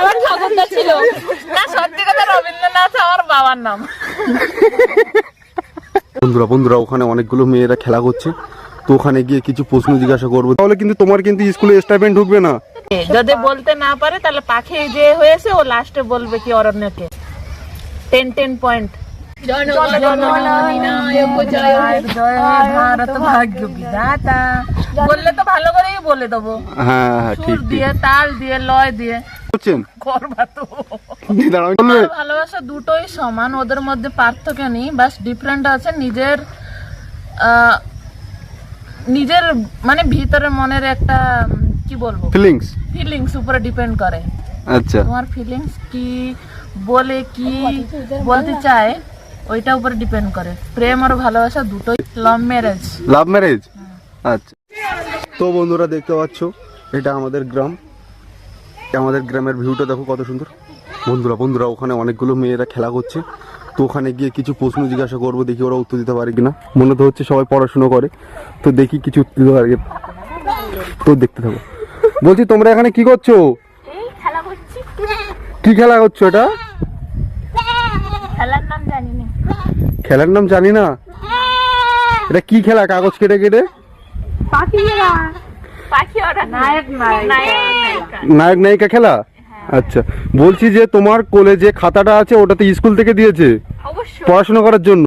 আমার ঠাকুরদা ছিল। না সত্যি কথা রবীন্দ্রনাথ আমার বাবার নাম। বন্ধুরা বন্ধুরা ওখানে অনেকগুলো মেয়েরা খেলা করছে। তো ওখানে গিয়ে কিছু প্রশ্ন জিজ্ঞাসা করব। তাহলে কিন্তু তোমার কিন্তু স্কুলে স্টাইপেন্ড ঢুকবে না। যদি বলতে না পারে তাহলে পাখি যে হয়েছে ও লাস্টে বলবে কি অরণ্যকে। টেন টেন পয়েন্ট ভারত ভাগ্য বিধাতা। বললে তো ভালো করেই বলে দেবো। হ্যাঁ হ্যাঁ ঠিক ঠিক দিয়ে তাল দিয়ে লয় দিয়ে। করছেন করবা তো দাঁড়াও? ভালোবাসা দুটোই সমান ওদের মধ্যে পার্থক্য নেই বাস ডিফারেন্ট আছে। নিজের আহ, নিজের মানে ভিতরে মনের একটা কি বলব? ফিলিংস ফিলিংস উপরে ডিপেন্ড করে। আচ্ছা। তোমার ফিলিংস কি বলে কি বলতে চায় ওইটা উপরে ডিপেন্ড করে। প্রেম আর ভালোবাসা দুটোই লাভ ম্যারেজ লাভ ম্যারেজ আচ্ছা। তো বন্ধুরা দেখতে পাচ্ছ এটা আমাদের গ্রাম। আমাদের গ্রামের ভিউটা দেখো কত সুন্দর। বন্ধুরা বন্ধুরা ওখানে অনেকগুলো মেয়েরা খেলা করছে। তো ওখানে গিয়ে কিছু প্রশ্ন জিজ্ঞাসা করব দেখি ওরা উত্তর দিতে পারে কিনা। মনে তো হচ্ছে সবাই পড়াশুনো করে। তো দেখি কিছু উত্তর দিতে পারে। তো দেখতে থাকো। বলছি তোমরা এখানে কি করছ? কি খেলা করছ এটা? খেলার নাম জানি না। এটা কি খেলা? কাগজ কেটে কেটে? নায়ক নায়ক। নায়ক নায়িকা। খেলা? আচ্ছা বলছি যে তোমার কোলে যে খাতাটা আছে ওটাতে স্কুল থেকে দিয়েছে? পড়াশোনা করার জন্য?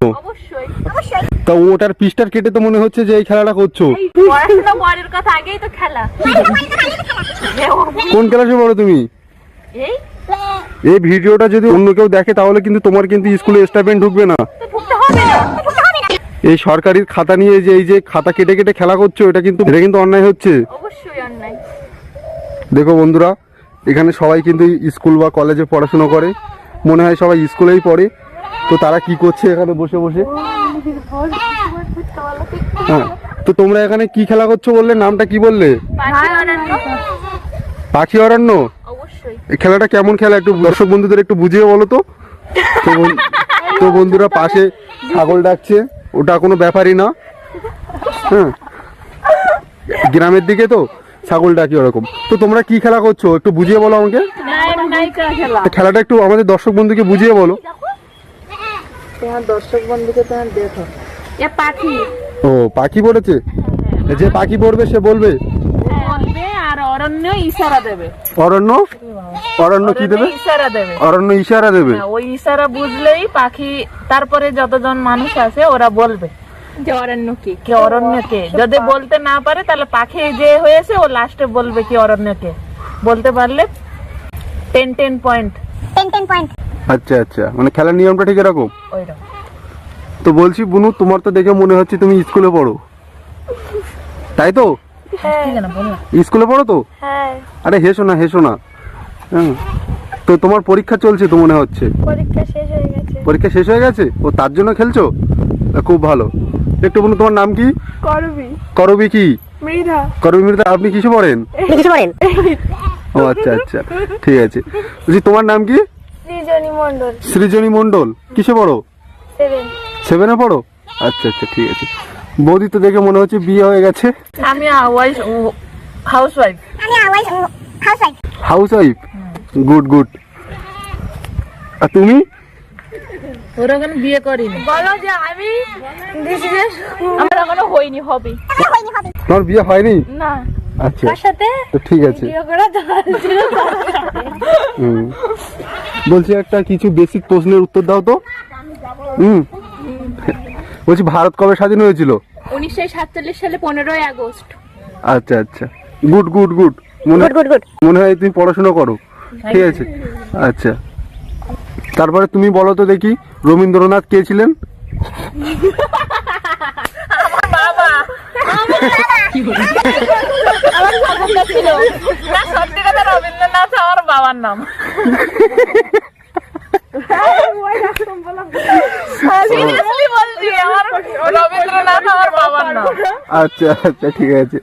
তা ওটার পিসটার কেটে তো মনে হচ্ছে যে এই খেলাটা করছ। পড়াশোনা পরের কথা আগেই তো খেলা। কোন ক্লাসে পড়ো তুমি? এই? এই ভিডিওটা যদি অন্য কেউ দেখে তাহলে কিন্তু তোমার কিন্তু স্কুলে স্টাইপেন্ড ঢুকবে না তো ঢুকতে হবে না ঢুকতে হবে না এই সরকারির খাতা নিয়ে যে এই যে খাতা কেটে কেটে খেলা করছ এটা কিন্তু এটা কিন্তু অন্যায় হচ্ছে। অবশ্যই অন্যায়। দেখো বন্ধুরা এখানে সবাই কিন্তু স্কুল বা কলেজে পড়াশুনো করে। মনে হয় সবাই স্কুলেই পড়ে। তো তারা কি করছে এখানে বসে বসে? হ্যাঁ তো তোমরা এখানে কি খেলা করছ বললে? নামটা কি বললে? পাখি অরণ্য। এই খেলাটা কেমন খেলা? একটু দর্শক বন্ধুদের একটু বুঝিয়ে বলো তো। তো তো বন্ধুরা পাশে ছাগল ডাকছে। ওটা কোনো ব্যাপারই না। হ্যাঁ। গ্রামের দিকে তো ছাগলটা কি ওরকম। তো তোমরা কি খেলা করছ? একটু বুঝিয়ে বলো আমাকে। খেলাটা একটু আমাদের দর্শক বন্ধুকে বুঝিয়ে বলো। তোমার দর্শক বন্ধুকে তোমার দেখো। এ পাখি। ও পাখি পড়েছে? যে পাখি পড়বে সে বলবে। বলবে আর অরণ্য ইশারা দেবে। অরণ্য? অরণ্য কি দেবে? ইশারা দেবে। অরণ্য ইশারা দেবে। হ্যাঁ, ওই ইশারা বুঝলেই পাখি তারপরে যতজন মানুষ আছে ওরা বলবে যে অরণ্য কি? কি যদি বলতে না পারে তাহলে পাখি যে হয়েছে ও লাস্টে বলবে কি অরণ্যকে বলতে পারলে টেন টেন পয়েন্ট আচ্ছা আচ্ছা। মানে খেলার নিয়মটা ঠিক এরকম? তো বলছি বুনু তোমার তো দেখে মনে হচ্ছে তুমি স্কুলে পড়ো। তাই তো? ঠিক স্কুলে পড়ো তো? হ্যাঁ। আরে হেসো না হেসো না। হ্যাঁ। তো তোমার পরীক্ষা চলছে তো মনে হচ্ছে? পরীক্ষা শেষ হয়ে গেছে। পরীক্ষা শেষ হয়ে গেছে? ও তার জন্য খেলছো? তা খুব ভালো। একটু বলুন তোমার নাম কি? করবি। করবি কি? মৃধা। করবি মৃদা আপনি কিসে পড়েন কিছু বলেন? ও আচ্ছা আচ্ছা। ঠিক আছে। বলছি তোমার নাম কি? সৃজনী মন্ডল সৃজনী মণ্ডল। কিসে পড়ো? সেভেন সেভেনে পড়ো? আচ্ছা আচ্ছা ঠিক আছে। বৌদি তো দেখে মনে হচ্ছে বিয়ে হয়ে গেছে। আমি ওয়াইফ হাউস ওয়াইফ আমি আওয়াজ house wife house wife good good আর তুমি? ওরা এখানে বিয়ে করিনি? বলো যে আমি আমার এখনও হয়নি হবে। তোমার বিয়ে হয়নি? না। আচ্ছা। সাথে? তো ঠিক আছে। বলছি একটা কিছু বেসিক প্রশ্নের উত্তর দাও তো। হুম। বলছি ভারত কবে স্বাধীন হয়েছিল? উনিশশো সাতচল্লিশ সালে পনেরোই আগস্ট। আচ্ছা আচ্ছা। গুড গুড গুড মনে গুড গুড মনে হয় তুমি পড়াশোনা করো। ঠিক আছে। আচ্ছা। তারপরে তুমি বলো তো দেখি রবীন্দ্রনাথ কে ছিলেন? বাবা আমার ঠাকুরদা ছিল না সত্যি কথা রবীন্দ্রনাথ আমার বাবার নাম সিরিয়াসলি বলছি আমার রবীন্দ্রনাথ আমার বাবার নাম। আচ্ছা আচ্ছা ঠিক আছে।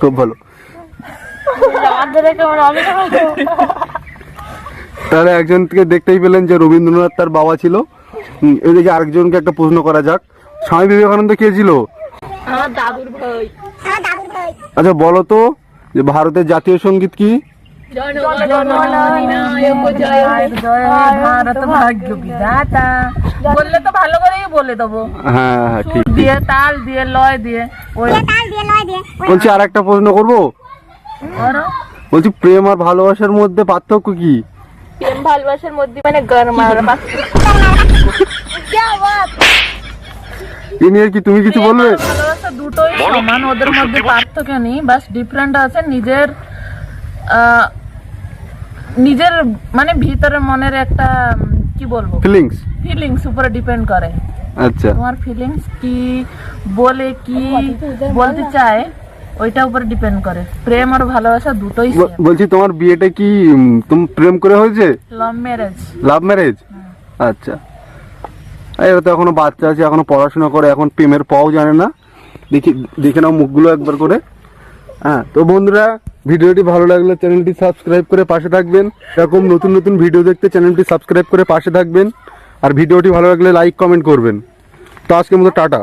খুব ভালো। তাহলে একজনকে দেখতেই পেলেন যে রবীন্দ্রনাথ তার বাবা ছিল। এদিকে আরেকজনকে একটা প্রশ্ন করা যাক। স্বামী বিবেকানন্দ কে ছিল? আমার দাদুর ভাই। আচ্ছা বলো তো যে ভারতের জাতীয় সংগীত কি? জনগণমন জয় জয় জয় হে ভারত ভাগ্য বিধাতা বললে তো ভালো করেই বলে দেবো হ্যাঁ হ্যাঁ ঠিক দিয়ে তাল দিয়ে লয় দিয়ে বলছি আর একটা প্রশ্ন করব করো। বলছি প্রেম আর ভালোবাসার মধ্যে পার্থক্য কি? প্রেম ভালোবাসার মধ্যে মানে গরম আর এ নিয়ে কি তুমি কিছু বলবে? ভালোবাসা দুটোই সমান ওদের মধ্যে পার্থক্য নেই বাস ডিফারেন্ট আছে। নিজের আহ, নিজের মানে ভিতরে মনের একটা কি বলব? ফিলিংস ফিলিংস উপরে ডিপেন্ড করে। আচ্ছা। তোমার ফিলিংস কি বলে কি বলতে চায়? ওইটা উপরে ডিপেন্ড করে। প্রেম আর ভালোবাসা দুটোই বলছি তোমার বিয়েটা কি তুমি প্রেম করে হয়েছে? লাভ ম্যারেজ লাভ ম্যারেজ আচ্ছা। এরা তো এখনও বাচ্চা আছে এখনও পড়াশোনা করে এখন প্রেমের পাও জানে না। দেখি দেখে নাও মুখগুলো একবার করে। হ্যাঁ তো বন্ধুরা ভিডিওটি ভালো লাগলে চ্যানেলটি সাবস্ক্রাইব করে পাশে থাকবেন। এরকম নতুন নতুন ভিডিও দেখতে চ্যানেলটি সাবস্ক্রাইব করে পাশে থাকবেন। আর ভিডিওটি ভালো লাগলে লাইক কমেন্ট করবেন। তো আজকের মতো টাটা।